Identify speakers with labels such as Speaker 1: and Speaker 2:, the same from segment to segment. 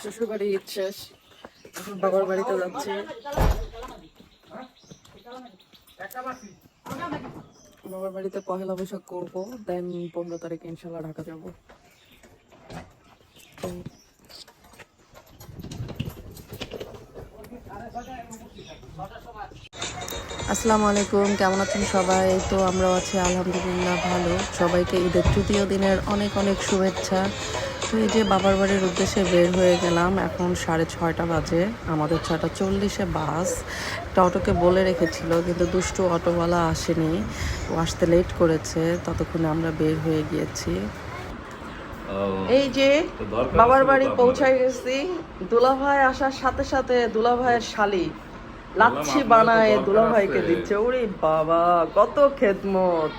Speaker 1: শ্বশুর বাবার বাড়িতে বাবার বাড়িতে পহেলা বৈশাখ করব দেন পনেরো তারিখে ইনশাল্লাহ ঢাকা যাব। আসসালামু আলাইকুম, কেমন আছেন সবাই? তো আমরাও আছি, আলহামদুলিল্লাহ ভালো। সবাইকে ঈদের তৃতীয় দিনের অনেক অনেক শুভেচ্ছা। তো এই যে বাবার বাড়ির উদ্দেশ্যে বের হয়ে গেলাম এখন সাড়ে ছয়টা বাজে। আমাদের ছয়টা চল্লিশে বাস। একটা অটোকে বলে রেখেছিল কিন্তু দুষ্টু অটোওয়ালা আসেনি। ও আসতে লেট করেছে ততক্ষণে আমরা বের হয়ে গিয়েছি। এই যে বাবার বাড়ি পৌঁছাই গেছি। দুলাভাই আসার সাথে সাথে দুলাভাইয়ের শালি। লাচ্ছি বানায় দুলাভাইকে দিচ্ছে। ওরে বাবা কত খেদমত।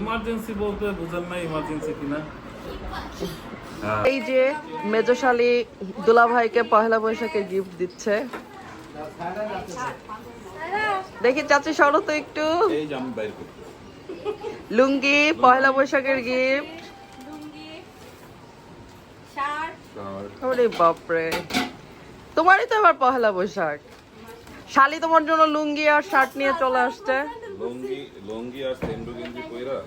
Speaker 2: ইমার্জেন্সি বলতে বুঝেন না ইমার্জেন্সি কিনা।
Speaker 1: এই যে মেজশালী দুলাভাইকে পহেলা বৈশাখে গিফট দিচ্ছে। দেখি চাচি সরো তো একটু।
Speaker 2: এই যে আমি বাইর করতে।
Speaker 1: লুঙ্গি পহেলা বৈশাখের গিফট
Speaker 3: লুঙ্গি
Speaker 1: ওরে বাপরে। তোমারই তো আবার পহেলা বৈশাখ। শালি তোমার জন্য লুঙ্গি আর শার্ট নিয়ে চলে আসছে।
Speaker 2: লঙ্গি লঙ্গি আর সেন্ডু গেঞ্জি কইরা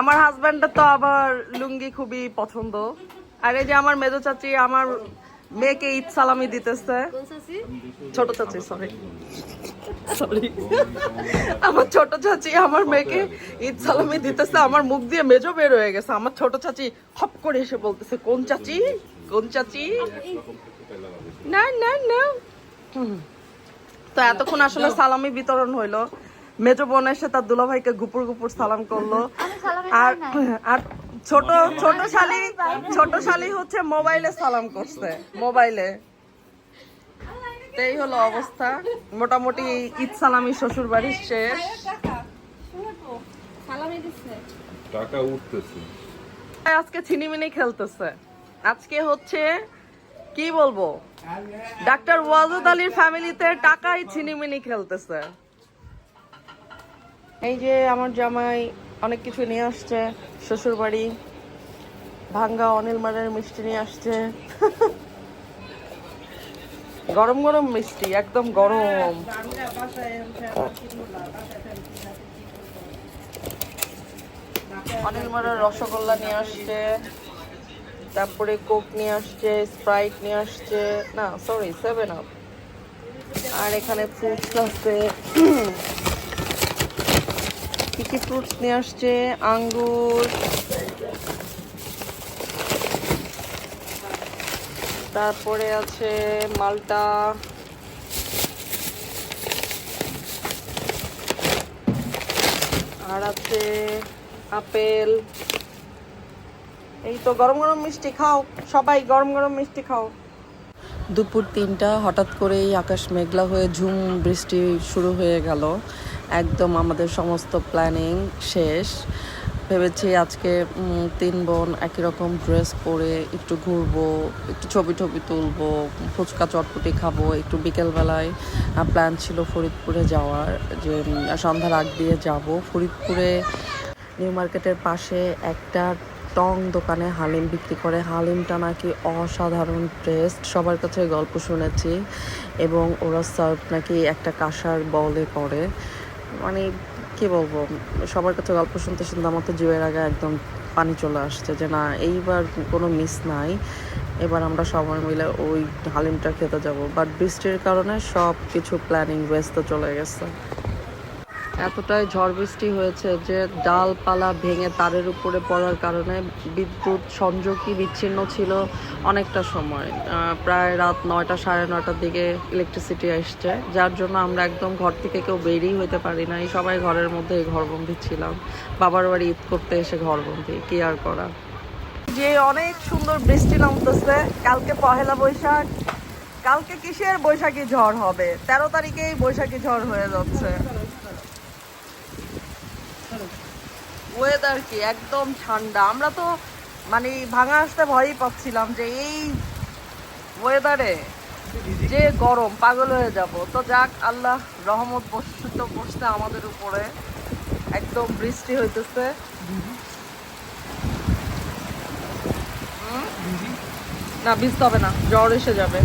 Speaker 1: আমার হাজবেন্ডের তো আবার লুঙ্গি খুবই পছন্দ। আর এই যে আমার মেজো চাচি আমার মেয়েকে ঈদ সালামি দিতেছে। ছোট চাচি সরি সরি আমার ছোট চাচি আমার মেয়েকে ঈদ সালামি দিতেছে। আমার মুখ দিয়ে মেজো বের হয়ে গেছে। আমার ছোট চাচি হপ করে এসে বলতেছে কোন চাচি? কোন চাচি? না না না। হুম। তো এতক্ষণ আসলে সালামি বিতরণ হইল। মেজো বোন এসে তার দুলাভাইকে গুপুর গুপুর সালাম করল। আর আর ছোট ছোট শালি ছোট শালি হচ্ছে মোবাইলে সালাম করছে মোবাইলে। এই হলো অবস্থা। মোটামুটি ঈদ সালামি শ্বশুর বাড়ির শেষ।
Speaker 2: টাকা উঠতেছে।
Speaker 1: আজকে ছিনিমিনি খেলতেছে। আজকে হচ্ছে কি বলব? ডাক্তার ওয়াজুদ আলীর ফ্যামিলিতে টাকাই ছিনিমিনি খেলতেছে। এই যে আমার জামাই অনেক কিছু নিয়ে আসছে শ্বশুর বাড়ি ভাঙ্গা অনিল মারের মিষ্টি নিয়ে আসছে। গরম গরম মিষ্টি, একদম গরম। অনিল মারের রসগোল্লা নিয়ে আসছে, তারপরে কোক নিয়ে আসছে, স্প্রাইট নিয়ে আসছে, না সরি সেভেন আপ আর এখানে ফ্রুটস আছে। কি কি ফ্রুটস নিয়ে আসছে? আঙ্গুর। তারপরে আছে মালটা। আর আছে আপেল। এই তো গরম গরম মিষ্টি খাও, সবাই গরম গরম মিষ্টি খাও। দুপুর তিনটা, হঠাৎ করেই আকাশ মেঘলা হয়ে ঝুম বৃষ্টি শুরু হয়ে গেল। একদম আমাদের সমস্ত প্ল্যানিং শেষ। ভেবেছি আজকে তিন বোন একই রকম ড্রেস পরে একটু ঘুরবো, একটু ছবি টবি তুলবো, ফুচকা চটপটি খাব। একটু বিকেলবেলায় প্ল্যান ছিল ফরিদপুরে যাওয়ার যে সন্ধ্যার আগ দিয়ে যাব। ফরিদপুরে, নিউ মার্কেটের পাশে একটা টং দোকানে হালিম বিক্রি করে। হালিমটা নাকি অসাধারণ টেস্ট সবার কাছে গল্প শুনেছি এবং ওরা সার্ভ নাকি একটা কাঁসার বলে করে। মানে কি বলব, সবার কাছে গল্প শুনতে শুনতে আমার তো জীবের আগে একদম পানি চলে আসছে যে না, এইবার কোনো মিস নাই। এবার আমরা সবাই মিলে ওই হালিমটা খেতে যাব। বাট বৃষ্টির কারণে সব কিছু প্ল্যানিং ব্যস্ত চলে গেছে। এতটাই ঝড় বৃষ্টি হয়েছে যে ডালপালা ভেঙে তারের উপরে পড়ার কারণে বিদ্যুৎ সংযোগই বিচ্ছিন্ন ছিল অনেকটা সময়। প্রায় রাত নয়টা সাড়ে নয়টার দিকে ইলেকট্রিসিটি আসছে, যার জন্য আমরা একদম ঘর থেকে কেউ বেরিয়ে হইতে পারি নাই। সবাই ঘরের মধ্যে ঘরবন্দি ছিলাম। বাবার বাড়ি ঈদ করতে এসে ঘরবন্দি, কি আর করা? যে অনেক সুন্দর বৃষ্টি নামতেছে, কালকে পহেলা বৈশাখ। কালকে কিসের বৈশাখী ঝড় হবে? তেরো তারিখেই বৈশাখী ঝড় হয়ে যাচ্ছে। ওয়েদার কি একদম ঠান্ডা। আমরা তো মানে ভাঙা আসতে ভয়ই পাচ্ছিলাম যে এই ওয়েদারে যে গরম, পাগল হয়ে যাব। তো যাক, আল্লাহ রহমত বর্ষিত বসতে আমাদের উপরে। একদম বৃষ্টি হইতেছে। না, ভিজতে হবে না, জ্বর এসে যাবে।